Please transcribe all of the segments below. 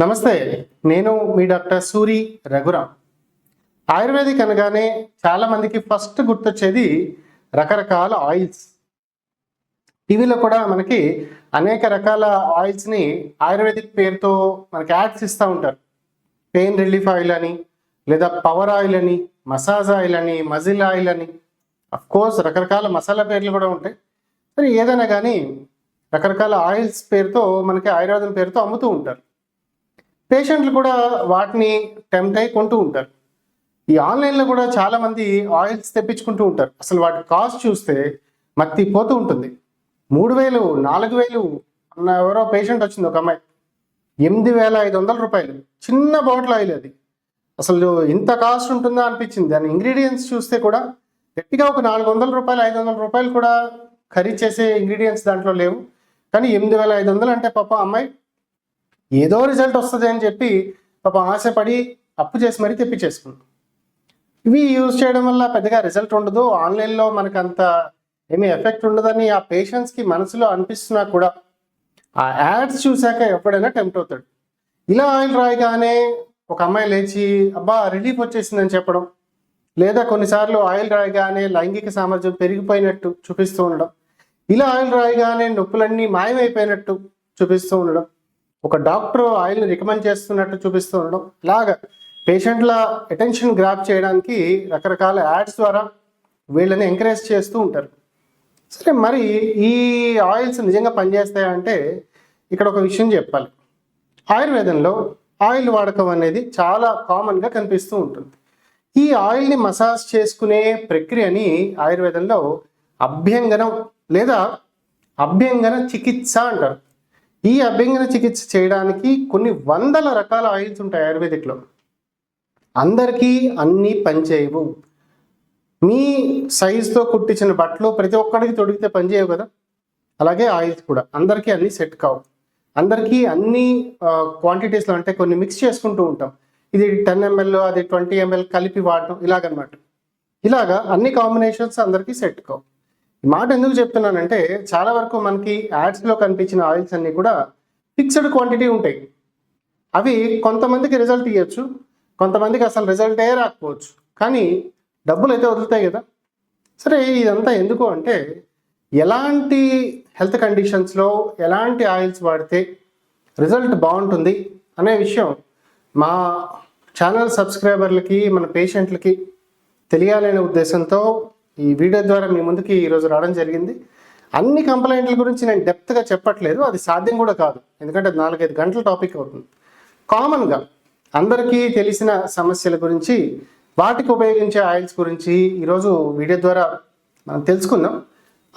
నమస్తే నేను మీ డాక్టర్ సూరి రఘురామ్. ఆయుర్వేదిక్ అనగానే చాలామందికి ఫస్ట్ గుర్తొచ్చేది రకరకాల ఆయిల్స్. టీవీలో కూడా మనకి అనేక రకాల ఆయిల్స్ని ఆయుర్వేదిక్ పేరుతో మనకి యాడ్స్ ఇస్తూ ఉంటారు. పెయిన్ రిలీఫ్ ఆయిల్ అని లేదా పవర్ ఆయిల్ అని మసాజ్ ఆయిల్ అని మజిల్ ఆయిల్ అని అఫ్ కోర్స్ రకరకాల మసాలా పేర్లు కూడా ఉంటాయి. సరే ఏదైనా కానీ రకరకాల ఆయిల్స్ పేరుతో మనకి ఆయుర్వేదం పేరుతో అమ్ముతూ ఉంటారు. పేషెంట్లు కూడా వాటిని టెంప్ట్ అయి కొంటూ ఉంటారు. ఈ ఆన్లైన్లో కూడా చాలామంది ఆయిల్స్ తెప్పించుకుంటూ ఉంటారు. అసలు వాటి కాస్ట్ చూస్తే మత్తి పోతూ ఉంటుంది. మూడు వేలు నాలుగు వేలు అన్న ఎవరో పేషెంట్ వచ్చింది ఒక అమ్మాయి. ఎనిమిది వేల ఐదు వందల రూపాయలు. చిన్న బాటిల్ ఆయిల్ అది. అసలు ఇంత కాస్ట్ ఉంటుందా అనిపించింది. దాని ఇంగ్రీడియంట్స్ చూస్తే కూడా గట్టిగా ఒక నాలుగు వందల రూపాయలు ఐదు వందల రూపాయలు కూడా ఖరీదు చేసే ఇంగ్రీడియంట్స్ దాంట్లో లేవు. కానీ ఎనిమిది వేల ఐదు వందలు అంటే పాప అమ్మాయి ఏదో రిజల్ట్ వస్తుంది అని చెప్పి పాప ఆశపడి అప్పు చేసి మరీ తెప్పించేసుకుంది. ఇవి యూజ్ చేయడం వల్ల పెద్దగా రిజల్ట్ ఉండదు. ఆన్లైన్లో మనకు అంత ఏమీ ఎఫెక్ట్ ఉండదని ఆ పేషెంట్స్కి మనసులో అనిపిస్తున్నా కూడా ఆ యాడ్స్ చూశాక ఎప్పుడైనా టెంప్ట్ అవుతాడు. ఇలా ఆయిల్ రాయగానే ఒక అమ్మాయి లేచి అబ్బా రిలీఫ్ వచ్చేసిందని చెప్పడం లేదా కొన్నిసార్లు ఆయిల్ రాయగానే లైంగిక సామర్థ్యం పెరిగిపోయినట్టు చూపిస్తూ ఉండడం ఇలా ఆయిల్ రాయగానే నొప్పులన్నీ మాయమైపోయినట్టు చూపిస్తూ ఉండడం ఒక డాక్టర్ ఆయిల్ని రికమెండ్ చేస్తున్నట్టు చూపిస్తూ ఉండడం ఇలాగా పేషెంట్ల అటెన్షన్ గ్రాప్ చేయడానికి రకరకాల యాడ్స్ ద్వారా వీళ్ళని ఎంకరేజ్ చేస్తూ ఉంటారు. సరే మరి ఈ ఆయిల్స్ నిజంగా పనిచేస్తాయంటే ఇక్కడ ఒక విషయం చెప్పాలి. ఆయుర్వేదంలో ఆయిల్ వాడకం అనేది చాలా కామన్గా కనిపిస్తూ ఉంటుంది. ఈ ఆయిల్ని మసాజ్ చేసుకునే ప్రక్రియని ఆయుర్వేదంలో అభ్యంగనం లేదా అభ్యంగన చికిత్స అంటారు. ఈ అభ్యంగన చికిత్స చేయడానికి కొన్ని వందల రకాల ఆయిల్స్ ఉంటాయి ఆయుర్వేదిక్లో. అందరికీ అన్నీ పనిచేయవు. మీ సైజుతో కుట్టించిన బట్టలు ప్రతి ఒక్కడికి తొడిగితే పనిచేయవు కదా? అలాగే ఆయిల్స్ కూడా. అందరికీ అన్నీ సెట్ కావు. అందరికీ అన్ని క్వాంటిటీస్లో అంటే కొన్ని మిక్స్ చేసుకుంటూ ఉంటాం. ఇది టెన్ ఎంఎల్ అది ట్వంటీ ఎంఎల్ కలిపి వాడటం ఇలాగనమాట. ఇలాగా అన్ని కాంబినేషన్స్ అందరికీ సెట్ కావు. మాట ఎందుకు చెప్తున్నానంటే చాలా వరకు మనకి యాడ్స్లో కనిపించిన ఆయిల్స్ అన్నీ కూడా ఫిక్స్డ్ క్వాంటిటీ ఉంటాయి. అవి కొంతమందికి రిజల్ట్ ఇవ్వచ్చు కొంతమందికి అసలు రిజల్టే రాకపోవచ్చు. కానీ డబ్బులు అయితే వదులుతాయి కదా. సరే ఇదంతా ఎందుకు అంటే ఎలాంటి హెల్త్ కండిషన్స్లో ఎలాంటి ఆయిల్స్ వాడితే రిజల్ట్ బాగుంటుంది అనే విషయం మా ఛానల్ సబ్స్క్రైబర్లకి మన పేషెంట్లకి తెలియాలనే ఉద్దేశంతో ఈ వీడియో ద్వారా మీ ముందుకి ఈరోజు రావడం జరిగింది. అన్ని కంప్లైంట్ల గురించి నేను డెప్త్గా చెప్పట్లేదు. అది సాధ్యం కూడా కాదు. ఎందుకంటే నాలుగైదు గంటల టాపిక్ అవుతుంది. కామన్గా అందరికీ తెలిసిన సమస్యల గురించి వాటికి ఉపయోగించే ఆయిల్స్ గురించి ఈరోజు వీడియో ద్వారా మనం తెలుసుకుందాం.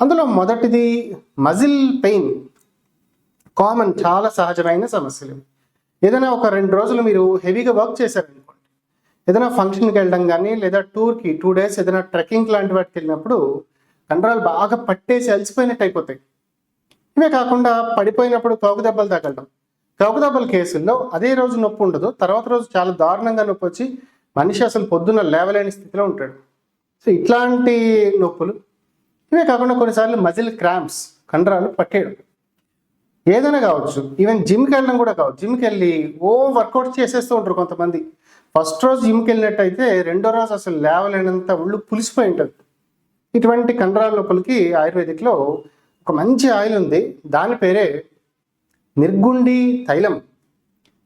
అందులో మొదటిది మజిల్ పెయిన్ కామన్ చాలా సహజమైన సమస్యలు. ఏదైనా ఒక రెండు రోజులు మీరు హెవీగా వర్క్ చేశారనుకోండి ఏదైనా ఫంక్షన్కి వెళ్ళడం కానీ లేదా టూర్కి టూ డేస్ ఏదైనా ట్రెక్కింగ్ లాంటి వాటికి వెళ్ళినప్పుడు కండరాలు బాగా పట్టేసి అలసిపోయినట్టు అయిపోతాయి. ఇవే కాకుండా పడిపోయినప్పుడు కౌకు దెబ్బలు తగలడం. కౌకు దెబ్బల కేసుల్లో అదే రోజు నొప్పి ఉండదు. తర్వాత రోజు చాలా దారుణంగా నొప్పి వచ్చి మనిషి అసలు పొద్దున్న లేవలేని స్థితిలో ఉంటాడు. సో ఇట్లాంటి నొప్పులు ఇవే కాకుండా కొన్నిసార్లు మజిల్ క్రాంప్స్ కండరాలు పట్టేయడం. ఏదైనా కావచ్చు ఈవెన్ జిమ్కి వెళ్ళడం కూడా కావచ్చు. జిమ్కి వెళ్ళి ఓ వర్కౌట్ చేసేస్తూ ఉంటారు కొంతమంది. ఫస్ట్ రోజు జిమ్కి వెళ్ళినట్టయితే రెండో రోజు అసలు లేవలేనంత ఒళ్ళు పులిసిపోయి ఉంటుంది. ఇటువంటి కండరాల లోపలికి ఆయుర్వేదిక్లో ఒక మంచి ఆయిల్ ఉంది. దాని పేరే నిర్గుండి తైలం.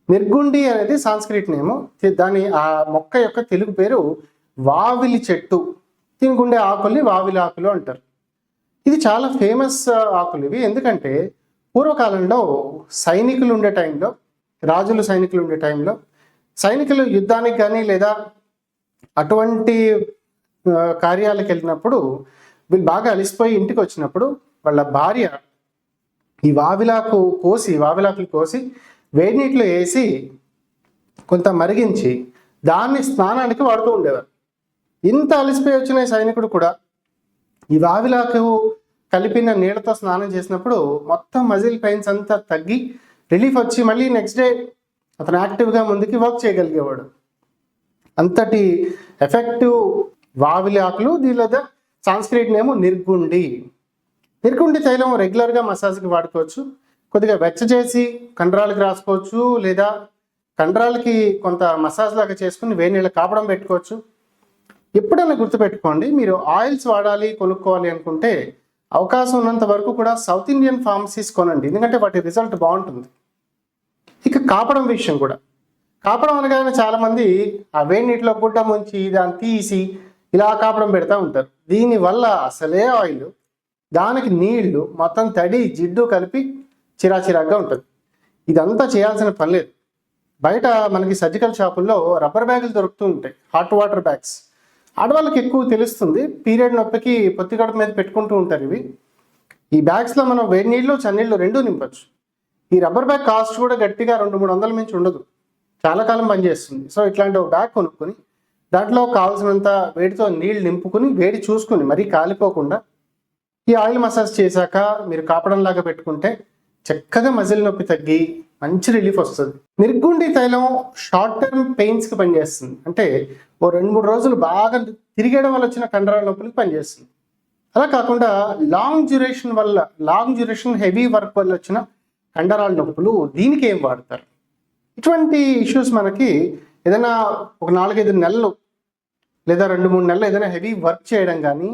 నిర్గుండి అనేది సాంస్క్రిట్ నేము. దాని ఆ మొక్క యొక్క తెలుగు పేరు వావిలి చెట్టు. దీనికి ఉండే ఆకుల్ని వావిలి ఆకులు అంటారు. ఇది చాలా ఫేమస్ ఆకులు ఇవి. ఎందుకంటే పూర్వకాలంలో సైనికులు ఉండే టైంలో రాజులు సైనికులు ఉండే టైంలో సైనికులు యుద్ధానికి కానీ లేదా అటువంటి కార్యాలకు వెళ్ళినప్పుడు వీళ్ళు బాగా అలిసిపోయి ఇంటికి వచ్చినప్పుడు వాళ్ళ భార్య ఈ వావిలాకు కోసి వావిలాకులు కోసి వేడి నీటిలో వేసి కొంత మరిగించి దాన్ని స్నానానికి వాడుతూ ఉండేవారు. ఇంత అలసిపోయి వచ్చిన సైనికుడు కూడా ఈ వావిలాకు కలిపిన నీళ్ళతో స్నానం చేసినప్పుడు మొత్తం మజిల్ పెయిన్స్ అంతా తగ్గి రిలీఫ్ వచ్చి మళ్ళీ నెక్స్ట్ డే అతను యాక్టివ్గా ముందుకి వర్క్ చేయగలిగేవాడు. అంతటి ఎఫెక్టివ్ వావిలి ఆకులు దీనిలో సాంస్క్రిట్ నేమో నిర్గుండి. నిర్గుండి తైలం రెగ్యులర్గా మసాజ్కి వాడుకోవచ్చు. కొద్దిగా వెచ్చ చేసి కండరాలకు రాసుకోవచ్చు లేదా కండరాలకి కొంత మసాజ్ లాగా చేసుకుని వేడి నీళ్ళు కాపడం పెట్టుకోవచ్చు. ఎప్పుడైనా గుర్తుపెట్టుకోండి మీరు ఆయిల్స్ వాడాలి కొనుక్కోవాలి అనుకుంటే అవకాశం ఉన్నంత వరకు కూడా సౌత్ ఇండియన్ ఫార్మసీస్ కొనండి. ఎందుకంటే వాటి రిజల్ట్ బాగుంటుంది. ఇక కాపడం విషయం కూడా. కాపడం అనగానే చాలామంది ఆ వేడి నీటిలో గుడ్డ ముంచి దాన్ని తీసి ఇలా కాపడం పెడతా ఉంటారు. దీనివల్ల అసలే ఆయిల్ దానికి నీళ్ళు మొత్తం తడి జిడ్డు కలిపి చిరాచిరాగ్గా ఉంటుంది. ఇదంతా చేయాల్సిన పని లేదు. బయట మనకి సర్జికల్ షాపుల్లో రబ్బర్ బ్యాగులు దొరుకుతూ ఉంటాయి. Hot water bags. ఆడవాళ్ళకి ఎక్కువ తెలుస్తుంది. పీరియడ్ నొప్పికి పొత్తికడుపు మీద పెట్టుకుంటూ ఉంటారు ఇవి. ఈ బ్యాగ్స్లో మనం వేడి నీళ్ళు చన్నీళ్ళు రెండూ నింపచ్చు. ఈ రబ్బర్ బ్యాగ్ కాస్ట్ కూడా గట్టిగా రెండు మూడు వందల మించి ఉండదు. చాలా కాలం పనిచేస్తుంది సో ఇట్లాంటి ఒక బ్యాగ్ కొనుక్కొని దాంట్లో కావాల్సినంత వేడితో నీళ్ళు నింపుకుని వేడి చూసుకుని మరీ కాలిపోకుండా ఈ ఆయిల్ మసాజ్ చేశాక మీరు కాపడం లాగా పెట్టుకుంటే చక్కగా మజిల్ నొప్పి తగ్గి మంచి రిలీఫ్ వస్తుంది. నిర్గుండి తైలం షార్ట్ టర్మ్ పెయిన్స్కి పనిచేస్తుంది అంటే ఓ రెండు మూడు రోజులు బాగా తిరిగేయడం వల్ల వచ్చిన కండరాల నొప్పులకి పనిచేస్తుంది అలా కాకుండా లాంగ్ డ్యూరేషన్ వల్ల లాంగ్ డ్యూరేషన్ హెవీ వర్క్ వల్ల వచ్చిన కండరాల నొప్పులు దీనికి ఏం వాడతారు? ఇటువంటి ఇష్యూస్ మనకి ఏదైనా ఒక నాలుగైదు నెలలు లేదా రెండు మూడు నెలలు ఏదైనా హెవీ వర్క్ చేయడం కానీ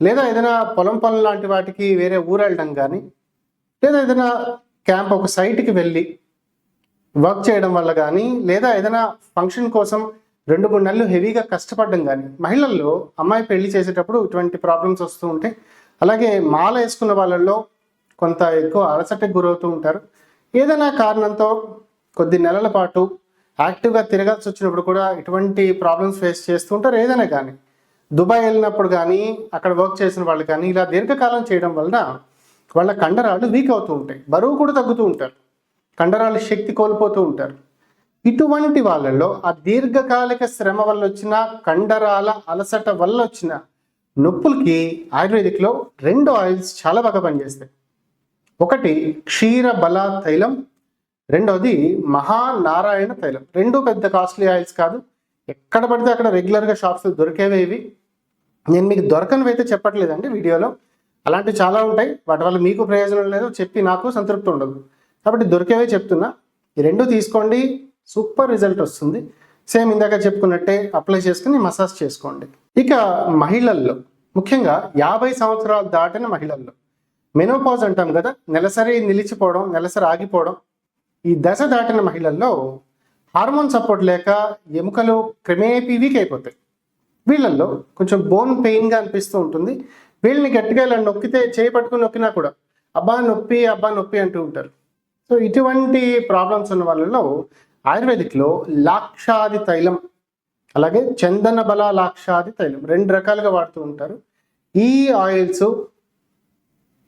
లేదా ఏదైనా పొలం పనులు లాంటి వాటికి వేరే ఊరు వెళ్ళడం కానీ లేదా ఏదైనా క్యాంప్ ఒక సైట్కి వెళ్ళి వర్క్ చేయడం వల్ల కానీ లేదా ఏదైనా ఫంక్షన్ కోసం రెండు మూడు నెలలు హెవీగా కష్టపడడం కానీ మహిళల్లో అమ్మాయి పెళ్ళి చేసేటప్పుడు ఇటువంటి ప్రాబ్లమ్స్ వస్తూ ఉంటాయి. అలాగే మాల వేసుకున్న వాళ్ళల్లో కొంత ఎక్కువ అలసటకు గురవుతూ ఉంటారు. ఏదైనా కారణంతో కొద్ది నెలల పాటు యాక్టివ్గా తిరగాల్సి వచ్చినప్పుడు కూడా ఇటువంటి ప్రాబ్లమ్స్ ఫేస్ చేస్తూ ఉంటారు ఏదైనా కానీ. దుబాయ్ వెళ్ళినప్పుడు కానీ అక్కడ వర్క్ చేసిన వాళ్ళు కానీ ఇలా దీర్ఘకాలం చేయడం వలన వాళ్ళ కండరాలు వీక్ అవుతూ ఉంటాయి. బరువు కూడా తగ్గుతూ ఉంటారు. కండరాలు శక్తి కోల్పోతూ ఉంటారు. ఇటువంటి వాళ్ళల్లో ఆ దీర్ఘకాలిక శ్రమ వల్ల వచ్చిన కండరాల అలసట వల్ల వచ్చిన నొప్పులకి ఆయుర్వేదిక్లో రెండు ఆయిల్స్ చాలా బాగా పనిచేస్తాయి. ఒకటి క్షీర బల తైలం రెండోది మహానారాయణ తైలం. రెండు పెద్ద కాస్ట్లీ ఆయిల్స్ కాదు. ఎక్కడ పడితే అక్కడ రెగ్యులర్గా షాప్స్ దొరికేవే ఇవి. నేను మీకు దొరకనివి అయితే చెప్పట్లేదండి వీడియోలో. అలాంటివి చాలా ఉంటాయి. వాటి వల్ల మీకు ప్రయోజనం లేదు చెప్పి నాకు సంతృప్తి ఉండదు. కాబట్టి దొరికేవే చెప్తున్నా. ఈ రెండు తీసుకోండి. సూపర్ రిజల్ట్ వస్తుంది. సేమ్ ఇందాక చెప్పుకున్నట్టే అప్లై చేసుకుని మసాజ్ చేసుకోండి. ఇక మహిళల్లో ముఖ్యంగా యాభై సంవత్సరాలు దాటిన మహిళల్లో. మెనోపాజ్ అంటాం కదా నెలసరి నిలిచిపోవడం నెలసరి ఆగిపోవడం. ఈ దశ దాటిన మహిళల్లో హార్మోన్ సపోర్ట్ లేక ఎముకలు క్రమేపీ వీక్ అయిపోతాయి. వీళ్ళల్లో కొంచెం బోన్ పెయిన్గా అనిపిస్తూ ఉంటుంది. వీళ్ళని గట్టిగా ఇలా నొక్కితే చేయి పట్టుకుని నొక్కినా కూడా అబ్బా నొప్పి అబ్బా నొప్పి అంటూ ఉంటారు. సో ఇటువంటి ప్రాబ్లమ్స్ ఉన్న వాళ్ళలో ఆయుర్వేదిక్లో లాక్షాది తైలం అలాగే చందన బల లాక్షాది తైలం రెండు రకాలుగా వాడుతూ ఉంటారు. ఈ ఆయిల్స్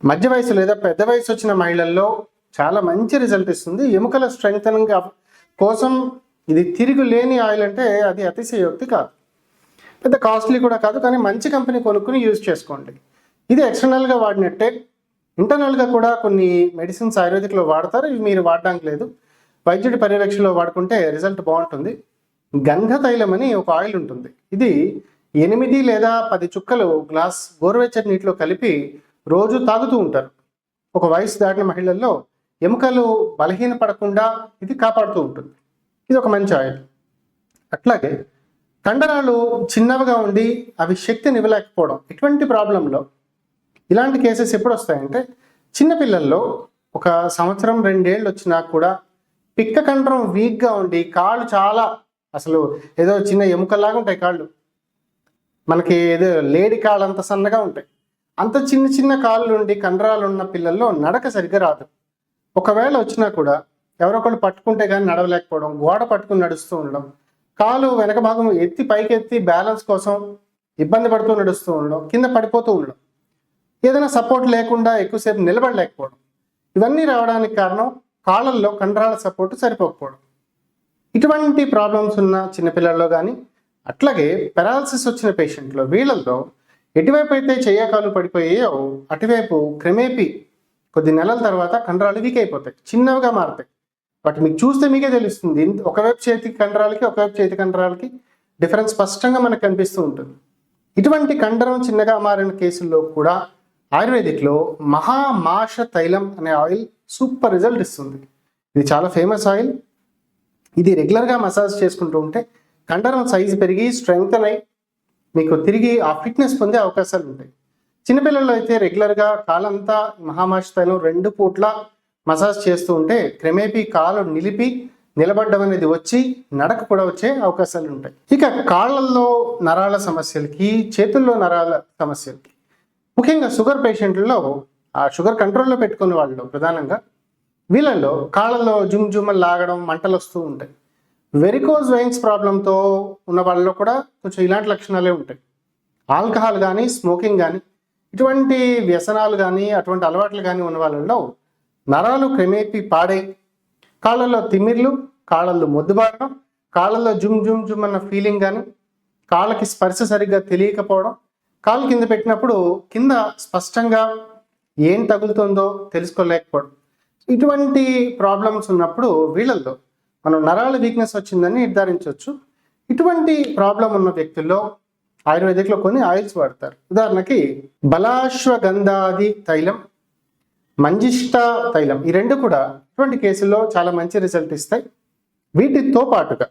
మధ్య వయసు లేదా పెద్ద వయసు వచ్చిన మహిళల్లో చాలా మంచి రిజల్ట్ ఇస్తుంది. ఎముకల స్ట్రెంగ్తనింగ్ కోసం ఇది తిరిగి లేని ఆయిల్ అంటే అది అతిశయోక్తి కాదు. పెద్ద కాస్ట్లీ కూడా కాదు కానీ మంచి కంపెనీ కొనుక్కుని యూజ్ చేసుకోండి. ఇది ఎక్స్టర్నల్గా వాడినట్టే ఇంటర్నల్గా కూడా కొన్ని మెడిసిన్స్ ఆయుర్వేదిక్లో వాడతారు. ఇవి మీరు వాడడానికి లేదు. వైద్యుడి పర్యవేక్షణలో వాడుకుంటే రిజల్ట్ బాగుంటుంది. గంధ తైలం అని ఒక ఆయిల్ ఉంటుంది. ఇది ఎనిమిది లేదా పది చుక్కలు గ్లాస్ గోరువెచ్చటి నీటిలో కలిపి రోజు తాగుతూ ఉంటారు. ఒక వయసు దాటిన మహిళల్లో ఎముకలు బలహీన పడకుండా ఇది కాపాడుతూ ఉంటుంది. ఇది ఒక మంచి ఆయిల్ అట్లాగే కండరాలు చిన్నవిగా ఉండి అవి శక్తిని ఇవ్వలేకపోవడం ఇటువంటి ప్రాబ్లంలో? ఇలాంటి కేసెస్ ఎప్పుడు వస్తాయంటే చిన్నపిల్లల్లో ఒక సంవత్సరం రెండేళ్ళు వచ్చినా కూడా పిక్క కండరం వీక్గా ఉండి కాళ్ళు చాలా అసలు ఏదో చిన్న ఎముకల్లాగా ఉంటాయి కాళ్ళు. మనకి ఏదో లేడి కాళ్ళు అంత సన్నగా ఉంటాయి. అంత చిన్న చిన్న కాళ్ళు ఉండి కండరాలు ఉన్న పిల్లల్లో నడక సరిగ్గా రాదు. ఒకవేళ వచ్చినా కూడా ఎవరొకళ్ళు పట్టుకుంటే కానీ నడవలేకపోవడం గోడ పట్టుకుని నడుస్తూ ఉండడం కాలు వెనక భాగం ఎత్తి పైకి ఎత్తి బ్యాలెన్స్ కోసం ఇబ్బంది పడుతూ నడుస్తూ ఉండడం కింద పడిపోతూ ఉండడం ఏదైనా సపోర్ట్ లేకుండా ఎక్కువసేపు నిలబడలేకపోవడం ఇవన్నీ రావడానికి కారణం కాళ్ళల్లో కండరాల సపోర్ట్ సరిపోకపోవడం. ఇటువంటి ప్రాబ్లమ్స్ ఉన్న చిన్నపిల్లల్లో కానీ అట్లాగే పెరాలసిస్ వచ్చిన పేషెంట్లో వీళ్ళల్లో ఎటువైపు అయితే చెయ్యకాలు పడిపోయాయో అటువైపు క్రమేపీ కొద్ది నెలల తర్వాత కండరాలు వీక్ అయిపోతాయి చిన్నవిగా మారుతాయి. బట్ మీకు చూస్తే మీకే తెలుస్తుంది ఒకవైపు చేతి కండరాలకి ఒకవైపు చేతి కండరాలకి డిఫరెన్స్ స్పష్టంగా మనకు కనిపిస్తూ ఉంటుంది. ఇటువంటి కండరం చిన్నగా మారిన కేసుల్లో కూడా ఆయుర్వేదిక్లో మహామాష తైలం అనే ఆయిల్ సూపర్ రిజల్ట్ ఇస్తుంది. ఇది చాలా ఫేమస్ ఆయిల్. ఇది రెగ్యులర్గా మసాజ్ చేసుకుంటూ ఉంటే కండరం సైజు పెరిగి స్ట్రెంగ్త్ అయి మీకు తిరిగి ఆ ఫిట్నెస్ పొందే అవకాశాలు ఉంటాయి. చిన్నపిల్లలు అయితే రెగ్యులర్గా కాలంతా మహామాషితను రెండు పూట్ల మసాజ్ చేస్తూ ఉంటే క్రమేపీ కాలు నిలిపి నిలబడ్డం అనేది వచ్చి నడక కూడా వచ్చే అవకాశాలు ఉంటాయి. ఇక కాళ్ళల్లో నరాల సమస్యలకి చేతుల్లో నరాల సమస్యలకి ముఖ్యంగా షుగర్ పేషెంట్లలో ఆ షుగర్ కంట్రోల్లో పెట్టుకునే వాళ్ళు ప్రధానంగా వీళ్ళల్లో కాళ్ళలో జుమ్ జుమ్మలు లాగడం మంటలు వస్తూ ఉంటాయి. వెరికోజ్ వెయిన్స్ ప్రాబ్లంతో ఉన్న వాళ్ళలో కూడా కొంచెం ఇలాంటి లక్షణాలే ఉంటాయి. ఆల్కహాల్ కానీ స్మోకింగ్ కానీ ఇటువంటి వ్యసనాలు కానీ అటువంటి అలవాట్లు కానీ ఉన్న వాళ్ళలో నరాలు క్రమేపీ పాడై కాళ్ళల్లో తిమ్మిర్లు కాళ్ళల్లో మొద్దుబారడం కాళ్ళల్లో జుమ్ జుమ్ జుమ్ అన్న ఫీలింగ్ కానీ కాళ్ళకి స్పర్శ సరిగ్గా తెలియకపోవడం కాళ్ళు కింద పెట్టినప్పుడు కింద స్పష్టంగా ఏం తగులుతుందో తెలుసుకోలేకపోవడం. ఇటువంటి ప్రాబ్లమ్స్ ఉన్నప్పుడు వీళ్ళల్లో మనం నరాల వీక్నెస్ వచ్చిందని నిర్ధారించవచ్చు. ఇటువంటి ప్రాబ్లం ఉన్న వ్యక్తుల్లో ఆయుర్వేదిక్లో కొన్ని ఆయిల్స్ వాడతారు. ఉదాహరణకి బలాశ్వగంధాది తైలం మంజిష్ట తైలం ఈ రెండు కూడా ఇటువంటి కేసుల్లో చాలా మంచి రిజల్ట్ ఇస్తాయి. వీటితో పాటుగా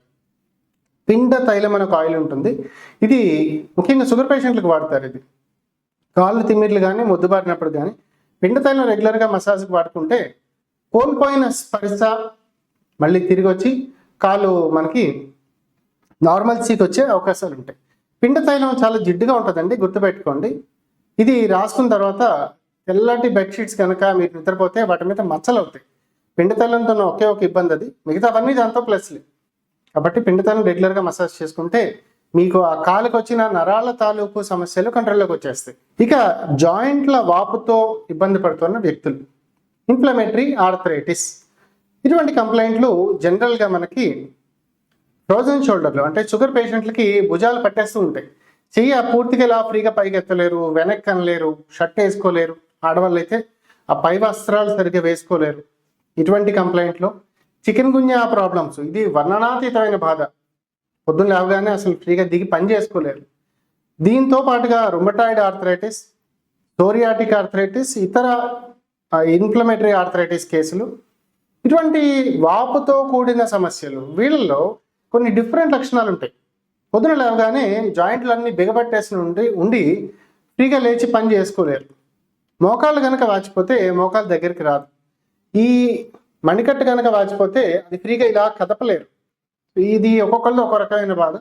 పిండ తైలం అనే ఒక ఆయిల్ ఉంటుంది. ఇది ముఖ్యంగా షుగర్ పేషెంట్లకు వాడతారు ఇది. కాళ్ళు తిమ్మిర్లు కానీ మొద్దుబారినప్పుడు కానీ పిండ తైలం రెగ్యులర్గా మసాజ్కి వాడుకుంటే కోల్పోయిన స్పర్శ మళ్ళీ తిరిగి వచ్చి కాలు మనకి నార్మల్ సీట్ వచ్చే అవకాశాలు ఉంటాయి. పిండ తైలం చాలా జిడ్డుగా ఉంటుందండి గుర్తుపెట్టుకోండి. ఇది రాసుకున్న తర్వాత తెల్లటి బెడ్షీట్స్ కనుక మీరు నిద్రపోతే వాటి మీద మచ్చలు అవుతాయి. పిండ తైలంతో ఒకే ఒక ఇబ్బంది అది. మిగతావన్నీ దాంతో ప్లస్లే కాబట్టి పిండ తైలం రెగ్యులర్గా మసాజ్ చేసుకుంటే మీకు ఆ కాలుకు వచ్చిన నరాల తాలూకు సమస్యలు కంట్రోల్లోకి వచ్చేస్తాయి. ఇక జాయింట్ల వాపుతో ఇబ్బంది పడుతున్న వ్యక్తులు. ఇన్ఫ్లమేటరీ ఆర్థరైటిస్ ఇటువంటి కంప్లైంట్లు జనరల్గా మనకి ఫ్రోజన్ షోల్డర్లు అంటే షుగర్ పేషెంట్లకి భుజాలు పట్టేస్తూ ఉంటాయి. చెయ్యి ఆ పూర్తిగా ఇలా ఫ్రీగా పైకి ఎత్తలేరు వెనక్కి అనలేరు షర్ట్ వేసుకోలేరు ఆడవాళ్ళు అయితే ఆ పై వస్త్రాలు సరిగ్గా వేసుకోలేరు. ఇటువంటి కంప్లైంట్లో చికెన్ గున్యా ప్రాబ్లమ్స్ ఇది వర్ణనాతీతమైన బాధ. పొద్దున్న లేవగానే అసలు ఫ్రీగా దిగి పని చేసుకోలేరు. దీంతో పాటుగా రుమటాయిడ్ ఆర్థరైటిస్ సోరియాటిక్ ఆర్థరైటిస్ ఇతర ఇన్ఫ్లమేటరీ ఆర్థరైటిస్ కేసులు ఇటువంటి వాపుతో కూడిన సమస్యలు వీళ్ళల్లో కొన్ని డిఫరెంట్ లక్షణాలు ఉంటాయి. పొద్దున లేవగానే జాయింట్లన్నీ బిగబట్టేసి ఉండి ఉండి ఫ్రీగా లేచి పని చేసుకోలేరు. మోకాళ్ళు కనుక వాచిపోతే మోకాళ్ళ దగ్గరికి రాదు. ఈ మణికట్టు కనుక వాచిపోతే అది ఫ్రీగా ఇలా కదపలేరు. ఇది ఒక్కొక్కరిలో ఒక రకమైన బాధ.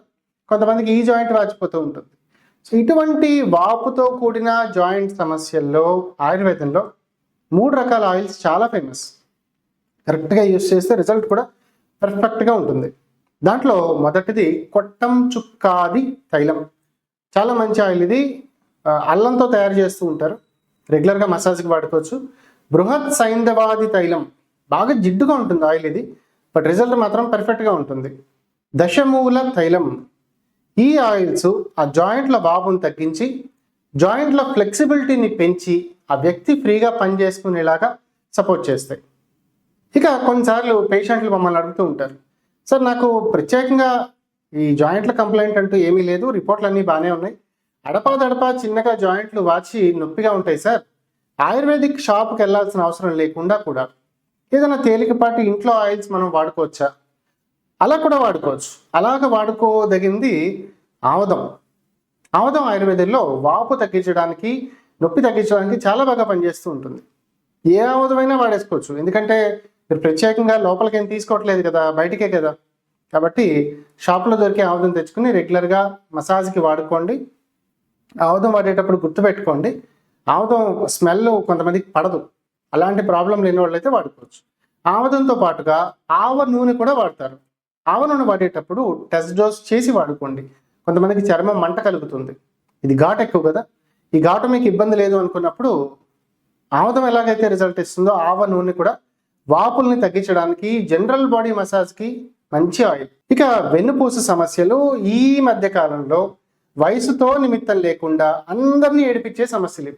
కొంతమందికి ఈ జాయింట్ వాచిపోతూ ఉంటుంది. సో ఇటువంటి వాపుతో కూడిన జాయింట్ సమస్యల్లో ఆయుర్వేదంలో మూడు రకాల ఆయిల్స్ చాలా ఫేమస్. కరెక్ట్గా యూస్ చేస్తే రిజల్ట్ కూడా పర్ఫెక్ట్గా ఉంటుంది. దాంట్లో మొదటిది కొట్టం చుక్కాది తైలం. చాలా మంచి ఆయిల్ ఇది. అల్లంతో తయారు చేస్తూ ఉంటారు. రెగ్యులర్గా మసాజ్కి వాడుకోవచ్చు. బృహత్ సైంధవాది తైలం. బాగా జిడ్డుగా ఉంటుంది ఆయిల్ ఇది. బట్ రిజల్ట్ మాత్రం పర్ఫెక్ట్గా ఉంటుంది. దశమూల తైలం. ఈ ఆయిల్స్ ఆ జాయింట్ల బాబుని తగ్గించి జాయింట్ల ఫ్లెక్సిబిలిటీని పెంచి ఆ వ్యక్తి ఫ్రీగా పని చేసుకునేలాగా సపోర్ట్ చేస్తాయి. ఇక కొన్నిసార్లు పేషెంట్లు మమ్మల్ని అడుగుతూ ఉంటారు. సార్ నాకు ప్రత్యేకంగా ఈ జాయింట్ల కంప్లైంట్ అంటూ ఏమీ లేదు. రిపోర్ట్లు అన్నీ బాగానే ఉన్నాయి. అడపా దడపా చిన్నగా జాయింట్లు వాచి నొప్పిగా ఉంటాయి సార్. ఆయుర్వేదిక్ షాప్కి వెళ్ళాల్సిన అవసరం లేకుండా కూడా ఏదైనా తేలికపాటి ఇంట్లో ఆయిల్స్ మనం వాడుకోవచ్చా? అలా కూడా వాడుకోవచ్చు. అలాగ వాడుకోదగింది ఆముదం. ఆముదం ఆయుర్వేదంలో వాపు తగ్గించడానికి నొప్పి తగ్గించడానికి చాలా బాగా పనిచేస్తూ ఉంటుంది. ఏ ఆముదమైనా వాడేసుకోవచ్చు. ఎందుకంటే మీరు ప్రత్యేకంగా లోపలికి ఏం తీసుకోవట్లేదు కదా బయటికే కదా. కాబట్టి షాప్లో దొరికే ఆముదం తెచ్చుకుని రెగ్యులర్గా మసాజ్కి వాడుకోండి. ఆవుదం వాడేటప్పుడు గుర్తుపెట్టుకోండి. ఆముదం స్మెల్ కొంతమందికి పడదు. అలాంటి ప్రాబ్లం లేని వాళ్ళు అయితే వాడుకోవచ్చు. ఆముదంతో పాటుగా ఆవ నూనె కూడా వాడతారు. ఆవ నూనె వాడేటప్పుడు టెస్ట్ డోస్ చేసి వాడుకోండి. కొంతమందికి చర్మం మంట కలుగుతుంది. ఇది ఘాట్ ఎక్కువ కదా. ఈ ఘాటు మీకు ఇబ్బంది లేదు అనుకున్నప్పుడు ఆముదం ఎలాగైతే రిజల్ట్ ఇస్తుందో ఆవ నూనె కూడా వాపుల్ని తగ్గించడానికి జనరల్ బాడీ మసాజ్కి మంచి ఆయిల్. ఇక వెన్నుపూస సమస్యలు ఈ మధ్య కాలంలో వయసుతో నిమిత్తం లేకుండా అందరినీ ఏడిపించే సమస్యలు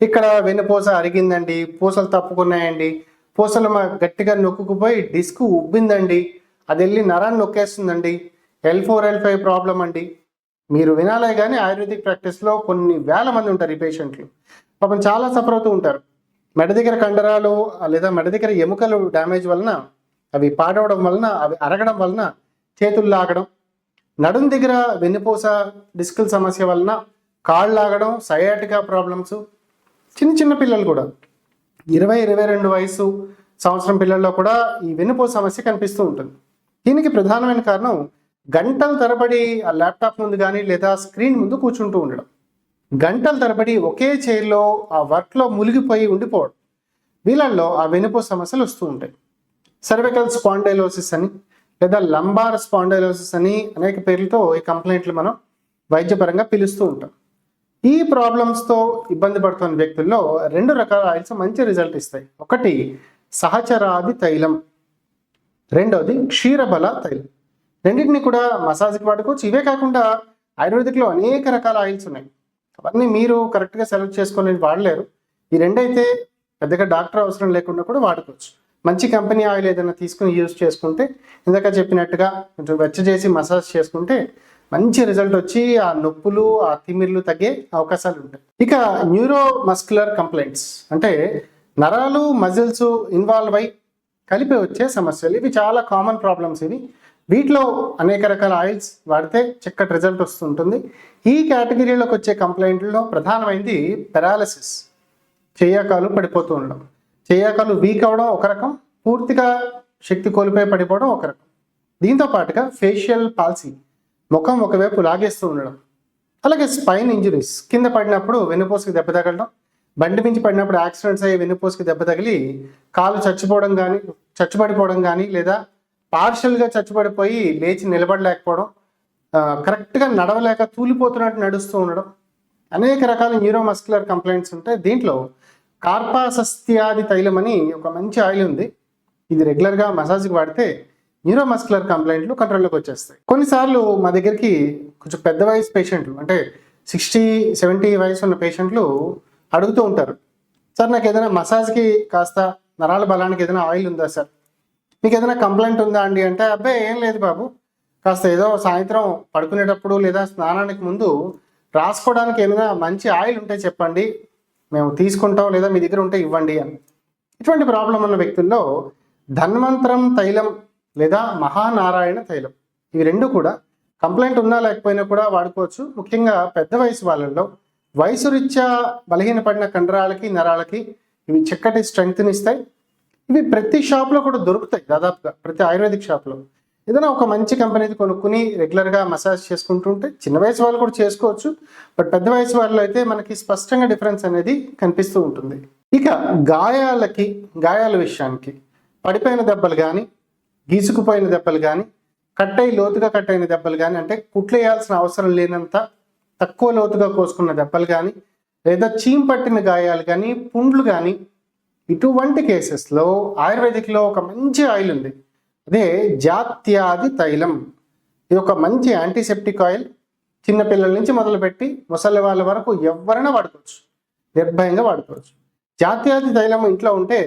ఇక్కడ వెన్నుపూస అరిగిందండి పూసలు తప్పుకున్నాయండి పూసలు మా గట్టిగా నొక్కుకుపోయి డిస్క్ ఉబ్బిందండి అది వెళ్ళి నరాన్ని నొక్కేస్తుందండి L four L five problem అండి. మీరు వినాలే కానీ ఆయుర్వేదిక్ ప్రాక్టీస్లో కొన్ని వేల మంది ఉంటారు ఈ పేషెంట్లు. పాపం చాలా సఫర్ అవుతూ ఉంటారు. మెడ దగ్గర కండరాలు లేదా మెడ దగ్గర ఎముకలు డ్యామేజ్ వలన అవి పాడవడం వలన అవి అరగడం వలన చేతులు లాగడం నడుం దగ్గర వెన్నుపూస డిస్కుల సమస్య వలన కాళ్ళు లాగడం సయాటికా ప్రాబ్లమ్స్ చిన్న చిన్న పిల్లలు కూడా. ఇరవై ఇరవై రెండు వయసు సంవత్సరం పిల్లల్లో కూడా ఈ వెన్నుపూస సమస్య కనిపిస్తూ ఉంటుంది. దీనికి ప్రధానమైన కారణం గంటల తరబడి ఆ ల్యాప్టాప్ ముందు కానీ లేదా స్క్రీన్ ముందు కూర్చుంటూ ఉండడం. గంటల తరబడి ఒకే చైర్లో ఆ వర్క్లో మునిగిపోయి ఉండిపోవడం. వీళ్ళల్లో ఆ వెనుపో సమస్యలు వస్తూ ఉంటాయి. సర్వికల్ స్పాండైలోసిస్ అని లేదా లంబార్ స్పాండైలోసిస్ అని అనేక పేర్లతో ఈ కంప్లైంట్లు మనం వైద్యపరంగా పిలుస్తూ ఉంటాం. ఈ ప్రాబ్లమ్స్తో ఇబ్బంది పడుతున్న వ్యక్తుల్లో రెండు రకాల ఆయిల్స్ మంచి రిజల్ట్ ఇస్తాయి. ఒకటి సహచరాది తైలం. రెండవది క్షీరబల తైలం. రెండింటిని కూడా మసాజ్కి వాడుకోవచ్చు. ఇవే కాకుండా ఆయుర్వేదిక్లో అనేక రకాల ఆయిల్స్ ఉన్నాయి. అవన్నీ మీరు కరెక్ట్గా సెలెక్ట్ చేసుకొని వాడలేరు ఈ రెండైతే పెద్దగా డాక్టర్ అవసరం లేకుండా కూడా వాడుకోవచ్చు. మంచి కంపెనీ ఆయిల్ ఏదైనా తీసుకుని యూజ్ చేసుకుంటే ఇందాక చెప్పినట్టుగా కొంచెం వెచ్చ చేసి మసాజ్ చేసుకుంటే మంచి రిజల్ట్ వచ్చి ఆ నొప్పులు ఆ తిమిర్లు తగ్గే అవకాశాలు ఉంటాయి. ఇక న్యూరో మస్కులర్ కంప్లైంట్స్ అంటే నరాలు మజిల్స్ ఇన్వాల్వ్ అయి కలిపి వచ్చే సమస్యలు. ఇవి చాలా కామన్ ప్రాబ్లమ్స్ ఇవి. వీటిలో అనేక రకాల ఆయిల్స్ వాడితే చక్కటి రిజల్ట్ వస్తుంటుంది. ఈ కేటగిరీలోకి వచ్చే కంప్లైంట్లో ప్రధానమైనది పెరాలసిస్. చెయ్యకాలు పడిపోతూ ఉండడం. చెయ్యకాలు వీక్ అవడం ఒక రకం పూర్తిగా శక్తి కోల్పోయి పడిపోవడం ఒక రకం. దీంతో పాటుగా ఫేషియల్ పాల్సీ ముఖం ఒకవైపు లాగేస్తూ ఉండడం. అలాగే స్పైన్ ఇంజరీస్ కింద పడినప్పుడు వెన్నుపోసుకి దెబ్బ తగలడం బండి మించి పడినప్పుడు యాక్సిడెంట్స్ అయ్యి వెన్నుపోసుకి దెబ్బ తగిలి కాలు చచ్చిపోవడం కానీ చచ్చుపడిపోవడం కానీ లేదా పార్షల్గా చచ్చిపడిపోయి లేచి నిలబడలేకపోవడం కరెక్ట్గా నడవలేక తూలిపోతున్నట్టు నడుస్తూ ఉండడం అనేక రకాల న్యూరోమస్కులర్ కంప్లైంట్స్ ఉంటాయి. దీంట్లో కార్పాసస్త్యాది తైలం అని ఒక మంచి ఆయిల్ ఉంది. ఇది రెగ్యులర్గా మసాజ్కి వాడితే న్యూరోమస్కులర్ కంప్లైంట్లు కంట్రోల్లోకి వచ్చేస్తాయి. కొన్నిసార్లు మా దగ్గరికి కొంచెం పెద్ద వయసు పేషెంట్లు అంటే సిక్స్టీ సెవెంటీ వయసు ఉన్న పేషెంట్లు అడుగుతూ ఉంటారు. సార్ నాకు ఏదైనా మసాజ్కి కాస్త నరాల బలానికి ఏదైనా ఆయిల్ ఉందా సార్? మీకు ఏదైనా కంప్లైంట్ ఉందా అండి అంటే అబ్బాయి ఏం లేదు బాబు. కాస్త ఏదో సాయంత్రం పడుకునేటప్పుడు లేదా స్నానానికి ముందు రాసుకోవడానికి ఏమైనా మంచి ఆయిల్ ఉంటే చెప్పండి. మేము తీసుకుంటాం లేదా మీ దగ్గర ఉంటే ఇవ్వండి అని. ఇటువంటి ప్రాబ్లం ఉన్న వ్యక్తుల్లో ధన్వంతరం తైలం లేదా మహానారాయణ తైలం. ఇవి రెండు కూడా కంప్లైంట్ ఉన్నా లేకపోయినా కూడా వాడుకోవచ్చు. ముఖ్యంగా పెద్ద వయసు వాళ్ళల్లో వయసు రీత్యా బలహీనపడిన కండరాలకి నరాలకి ఇవి చక్కటి స్ట్రెంగ్త్ని ఇస్తాయి. ఇవి ప్రతి షాప్లో కూడా దొరుకుతాయి దాదాపుగా ప్రతి ఆయుర్వేదిక్ షాప్లో. ఏదైనా ఒక మంచి కంపెనీది కొనుక్కుని రెగ్యులర్గా మసాజ్ చేసుకుంటుంటే చిన్న వయసు వాళ్ళు కూడా చేసుకోవచ్చు. బట్ పెద్ద వయసు వాళ్ళు అయితే మనకి స్పష్టంగా డిఫరెన్స్ అనేది కనిపిస్తూ ఉంటుంది. ఇక గాయాలకి గాయాల విషయానికి పడిపోయిన దెబ్బలు కానీ గీసుకుపోయిన దెబ్బలు కానీ కట్ అయి లోతుగా కట్ అయిన దెబ్బలు కానీ అంటే కుట్లేయాల్సిన అవసరం లేనంత తక్కువ లోతుగా కోసుకున్న దెబ్బలు కానీ లేదా చీం పట్టిన గాయాలు కానీ పుండ్లు కానీ ఇటువంటి కేసెస్లో ఆయుర్వేదిక్లో ఒక మంచి ఆయిల్ ఉంది. అదే జాత్యాది తైలం. ఇది ఒక మంచి యాంటీసెప్టిక్ ఆయిల్. చిన్నపిల్లల నుంచి మొదలుపెట్టి ముసలి వాళ్ళ వరకు ఎవరైనా వాడుకోవచ్చు. నిర్భయంగా వాడుకోవచ్చు. జాత్యాది తైలం ఇంట్లో ఉంటే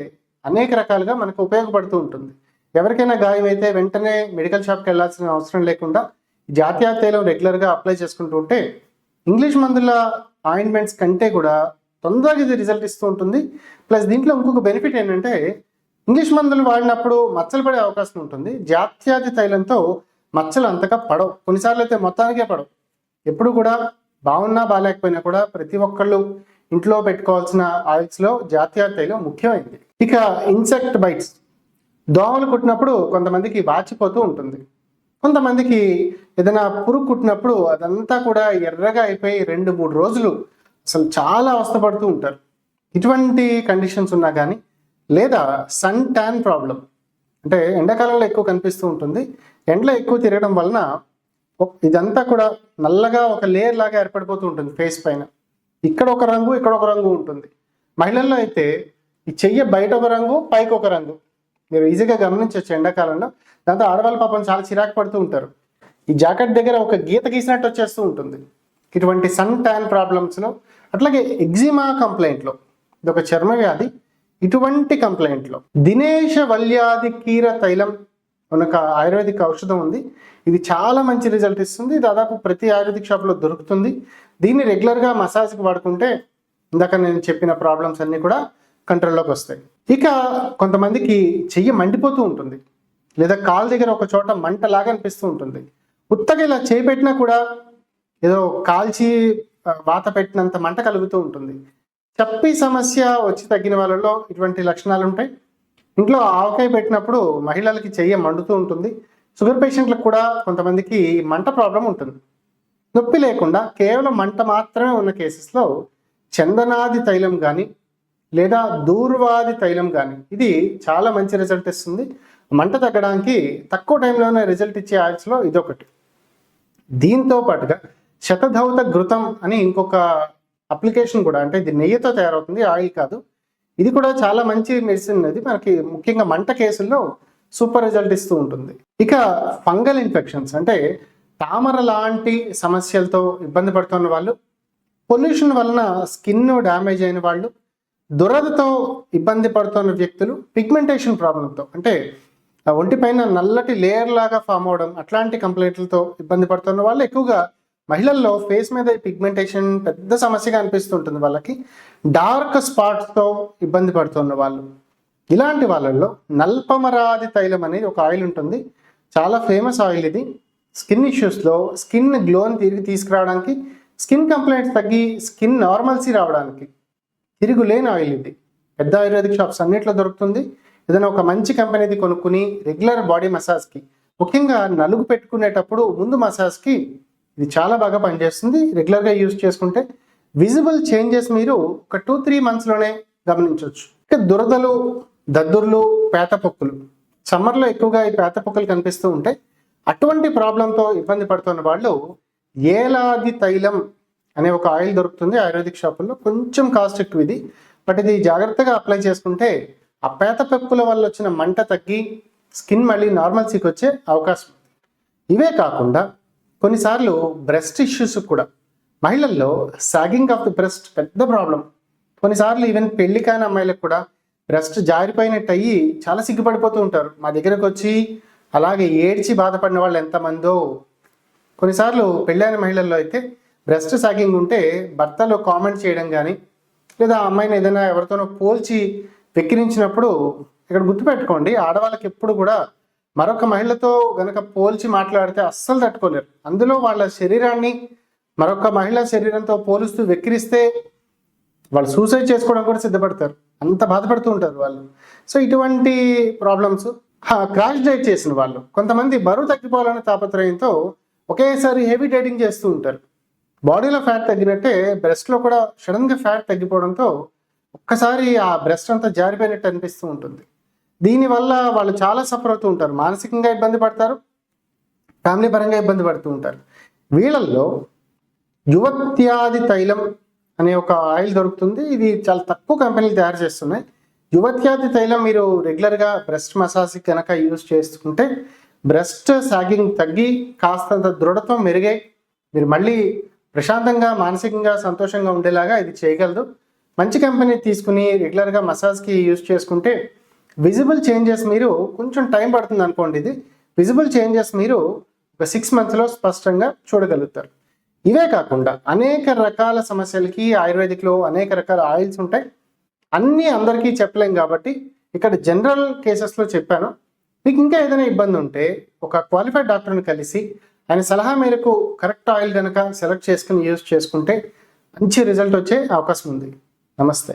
అనేక రకాలుగా మనకు ఉపయోగపడుతూ ఉంటుంది. ఎవరికైనా గాయం అయితే వెంటనే మెడికల్ షాప్కి వెళ్ళాల్సిన అవసరం లేకుండా జాతీయ తైలం రెగ్యులర్గా అప్లై చేసుకుంటూ ఉంటే ఇంగ్లీష్ మందుల ఆయింట్మెంట్స్ కంటే కూడా తొందరగా ఇది రిజల్ట్ ఇస్తూ ఉంటుంది. ప్లస్ దీంట్లో ఇంకొక బెనిఫిట్ ఏంటంటే ఇంగ్లీష్ మందులు వాడినప్పుడు మచ్చలు పడే అవకాశం ఉంటుంది. జాత్యాది తైలంతో మచ్చలు అంతగా పడవు. కొన్నిసార్లు అయితే మొత్తానికే పడవు. ఎప్పుడు కూడా బాగున్నా బాగాలేకపోయినా కూడా ప్రతి ఒక్కళ్ళు ఇంట్లో పెట్టుకోవాల్సిన ఆయిల్స్లో జాతీయ తైలం ముఖ్యమైనది ఇక ఇన్సెక్ట్ బైట్స్ దోమలు కుట్టినప్పుడు కొంతమందికి వాచిపోతూ ఉంటుంది. కొంతమందికి ఏదైనా పురుగు కుట్టినప్పుడు అదంతా కూడా ఎర్రగా అయిపోయి రెండు మూడు రోజులు అసలు చాలా అవస్థపడుతూ ఉంటారు. ఇటువంటి కండిషన్స్ ఉన్నా కానీ లేదా సన్ ట్యాన్ ప్రాబ్లం అంటే ఎండాకాలంలో ఎక్కువ కనిపిస్తూ ఉంటుంది. ఎండలో ఎక్కువ తిరగడం వలన ఇదంతా కూడా నల్లగా ఒక లేయర్ లాగా ఏర్పడిపోతూ ఉంటుంది ఫేస్ పైన. ఇక్కడ ఒక రంగు ఇక్కడ ఒక రంగు ఉంటుంది. మహిళల్లో అయితే ఈ చెయ్యి బయట ఒక రంగు పైకి ఒక రంగు. మీరు ఈజీగా గమనించవచ్చు ఎండాకాలంలో. దాంతో ఆడవాళ్ళ పాపం చాలా చిరాకు పడుతూ ఉంటారు. ఈ జాకెట్ దగ్గర ఒక గీత గీసినట్టు వచ్చేస్తూ ఉంటుంది. ఇటువంటి సన్ ట్యాన్ ప్రాబ్లమ్స్లో అట్లాగే ఎగ్జిమా కంప్లైంట్లో ఇది ఒక చర్మ వ్యాధి ఇటువంటి కంప్లైంట్లో దినేశ వల్యాది కీర తైలం అనే ఆయుర్వేదిక్ ఔషధం ఉంది. ఇది చాలా మంచి రిజల్ట్ ఇస్తుంది. దాదాపు ప్రతి ఆయుర్వేదిక్ షాప్లో దొరుకుతుంది. దీన్ని రెగ్యులర్గా మసాజ్కి వాడుకుంటే ఇందాక నేను చెప్పిన ప్రాబ్లమ్స్ అన్నీ కూడా కంట్రోల్లోకి వస్తాయి. ఇక కొంతమందికి చెయ్యి మండిపోతూ ఉంటుంది. లేదా కాలు దగ్గర ఒక చోట మంటలాగా అనిపిస్తూ ఉంటుంది. ఉత్తగా ఇలా చేయి పెట్టినా కూడా ఏదో కాల్చి వాత పెట్టినంత మంట కలుగుతూ ఉంటుంది. చప్పి సమస్య వచ్చి తగ్గిన వాళ్ళలో ఇటువంటి లక్షణాలు ఉంటాయి. ఇంట్లో ఆవకాయ పెట్టినప్పుడు మహిళలకి చెయ్యి మండుతూ ఉంటుంది. షుగర్ పేషెంట్లకు కూడా కొంతమందికి మంట ప్రాబ్లం ఉంటుంది. నొప్పి లేకుండా కేవలం మంట మాత్రమే ఉన్న కేసెస్లో చందనాది తైలం కానీ లేదా దూర్వాది తైలం కానీ ఇది చాలా మంచి రిజల్ట్ ఇస్తుంది. మంట తగ్గడానికి తక్కువ టైంలోనే రిజల్ట్ ఇచ్చే ఆయిల్స్లో ఇదొకటి. దీంతో పాటుగా శతధౌత ఘృతం అని ఇంకొక అప్లికేషన్ కూడా అంటే ఇది నెయ్యితో తయారవుతుంది ఆయిల్ కాదు. ఇది కూడా చాలా మంచి మెడిసిన్ అది. మనకి ముఖ్యంగా మంట కేసుల్లో సూపర్ రిజల్ట్ ఇస్తూ ఉంటుంది. ఇక ఫంగల్ ఇన్ఫెక్షన్స్ అంటే తామర లాంటి సమస్యలతో ఇబ్బంది పడుతున్న వాళ్ళు పొల్యూషన్ వలన స్కిన్ డ్యామేజ్ అయిన వాళ్ళు దురదతో ఇబ్బంది పడుతున్న వ్యక్తులు పిగ్మెంటేషన్ ప్రాబ్లంతో అంటే ఆ ఒంటిపైన నల్లటి లేయర్ లాగా ఫామ్ అవడం అట్లాంటి కంప్లైంట్లతో ఇబ్బంది పడుతున్న వాళ్ళు ఎక్కువగా మహిళల్లో ఫేస్ మీద పిగ్మెంటేషన్ పెద్ద సమస్యగా అనిపిస్తుంటుంది వాళ్ళకి. డార్క్ స్పాట్స్తో ఇబ్బంది పడుతున్న వాళ్ళు. ఇలాంటి వాళ్ళల్లో నల్పమరాది తైలం అనేది ఒక ఆయిల్ ఉంటుంది. చాలా ఫేమస్ ఆయిల్ ఇది. స్కిన్ ఇష్యూస్లో స్కిన్ గ్లోని తిరిగి తీసుకురావడానికి స్కిన్ కంప్లైంట్స్ తగ్గి స్కిన్ నార్మల్సీ రావడానికి తిరుగులేని ఆయిల్ ఇది. పెద్ద ఆయుర్వేదిక్ షాప్స్ అన్నిట్లో దొరుకుతుంది. ఏదైనా ఒక మంచి కంపెనీది కొనుక్కుని రెగ్యులర్ బాడీ మసాజ్కి ముఖ్యంగా నలుగు పెట్టుకునేటప్పుడు ముందు మసాజ్కి ఇది చాలా బాగా పనిచేస్తుంది. రెగ్యులర్గా యూజ్ చేసుకుంటే విజిబుల్ చేంజెస్ మీరు ఒక టూ త్రీ మంత్స్లోనే గమనించవచ్చు. ఇక దురదలు దద్దుర్లు పేతపొక్కులు. సమ్మర్లో ఎక్కువగా ఈ పేతపొక్కులు కనిపిస్తూ ఉంటాయి అటువంటి ప్రాబ్లంతో ఇబ్బంది పడుతున్న వాళ్ళు ఏలాది తైలం అనే ఒక ఆయిల్ దొరుకుతుంది ఆయుర్వేదిక్ షాపుల్లో. కొంచెం కాస్ట్ ఎక్కువ ఇది. బట్ ఇది జాగ్రత్తగా అప్లై చేసుకుంటే ఆ పేత వల్ల వచ్చిన మంట తగ్గి స్కిన్ మళ్ళీ నార్మల్సీకి వచ్చే అవకాశం ఇవే కాకుండా కొన్నిసార్లు బ్రెస్ట్ ఇష్యూస్ కూడా. మహిళల్లో సాగింగ్ ఆఫ్ ది బ్రెస్ట్ పెద్ద ప్రాబ్లం కొన్నిసార్లు ఈవెన్ పెళ్ళి కాని అమ్మాయిలకు కూడా బ్రెస్ట్ జారిపోయినట్టు అయ్యి చాలా సిగ్గుపడిపోతూ ఉంటారు. మా దగ్గరకు వచ్చి అలాగే ఏడ్చి బాధపడిన వాళ్ళు ఎంతమందో. కొన్నిసార్లు పెళ్ళైన మహిళల్లో అయితే బ్రెస్ట్ సాగింగ్ ఉంటే భర్తలో కామెంట్ చేయడం కానీ లేదా ఆ అమ్మాయిని ఏదైనా ఎవరితోనో పోల్చి వెక్కిరించినప్పుడు ఇక్కడ గుర్తుపెట్టుకోండి ఆడవాళ్ళకి ఎప్పుడు కూడా మరొక మహిళతో గనక పోల్చి మాట్లాడితే అస్సలు తట్టుకోలేరు. అందులో వాళ్ళ శరీరాన్ని మరొక మహిళ శరీరంతో పోలుస్తూ వెక్కిరిస్తే వాళ్ళు సూసైడ్ చేసుకోవడం కూడా సిద్ధపడతారు. అంత బాధపడుతూ ఉంటారు వాళ్ళు. సో ఇటువంటి ప్రాబ్లమ్స్ క్రాష్ డైట్ చేసిన వాళ్ళు కొంతమంది బరువు తగ్గిపోవాలనే తాపత్రయంతో ఒకేసారి హెవీ డైటింగ్ చేస్తూ ఉంటారు. బాడీలో ఫ్యాట్ తగ్గినట్టే బ్రెస్ట్లో కూడా సడన్గా ఫ్యాట్ తగ్గిపోవడంతో ఒక్కసారి ఆ బ్రెస్ట్ అంతా జారిపోయినట్టు అనిపిస్తూ ఉంటుంది. దీనివల్ల వాళ్ళు చాలా సఫర్ అవుతూ ఉంటారు. మానసికంగా ఇబ్బంది పడతారు. ఫ్యామిలీ పరంగా ఇబ్బంది పడుతూ ఉంటారు. వీళ్ళల్లో యువత్యాది తైలం అనే ఒక ఆయిల్ దొరుకుతుంది. ఇది చాలా తక్కువ కంపెనీలు తయారు చేస్తున్నాయి. యువత్యాది తైలం మీరు రెగ్యులర్గా బ్రెస్ట్ మసాజ్ కనుక యూజ్ చేసుకుంటే బ్రెస్ట్ సాగింగ్ తగ్గి కాస్తంత దృఢత్వం మెరుగై మీరు మళ్ళీ ప్రశాంతంగా మానసికంగా సంతోషంగా ఉండేలాగా ఇది చేయగలదు. మంచి కంపెనీ తీసుకుని రెగ్యులర్గా మసాజ్కి యూజ్ చేసుకుంటే విజిబుల్ చేంజెస్ మీరు కొంచెం టైం పడుతుంది అనుకోండి ఇది. విజిబుల్ చేంజెస్ మీరు ఒక సిక్స్ మంత్స్లో స్పష్టంగా చూడగలుగుతారు. ఇవే కాకుండా అనేక రకాల సమస్యలకి ఆయుర్వేదిక్లో అనేక రకాల ఆయిల్స్ ఉంటాయి. అన్నీ అందరికీ చెప్పలేం కాబట్టి ఇక్కడ జనరల్ కేసెస్లో చెప్పాను. మీకు ఇంకా ఏదైనా ఇబ్బంది ఉంటే ఒక క్వాలిఫైడ్ డాక్టర్ని కలిసి ఆయన సలహా మేరకు కరెక్ట్ ఆయిల్ కనుక సెలెక్ట్ చేసుకుని యూజ్ చేసుకుంటే మంచి రిజల్ట్ వచ్చే అవకాశం ఉంది. నమస్తే.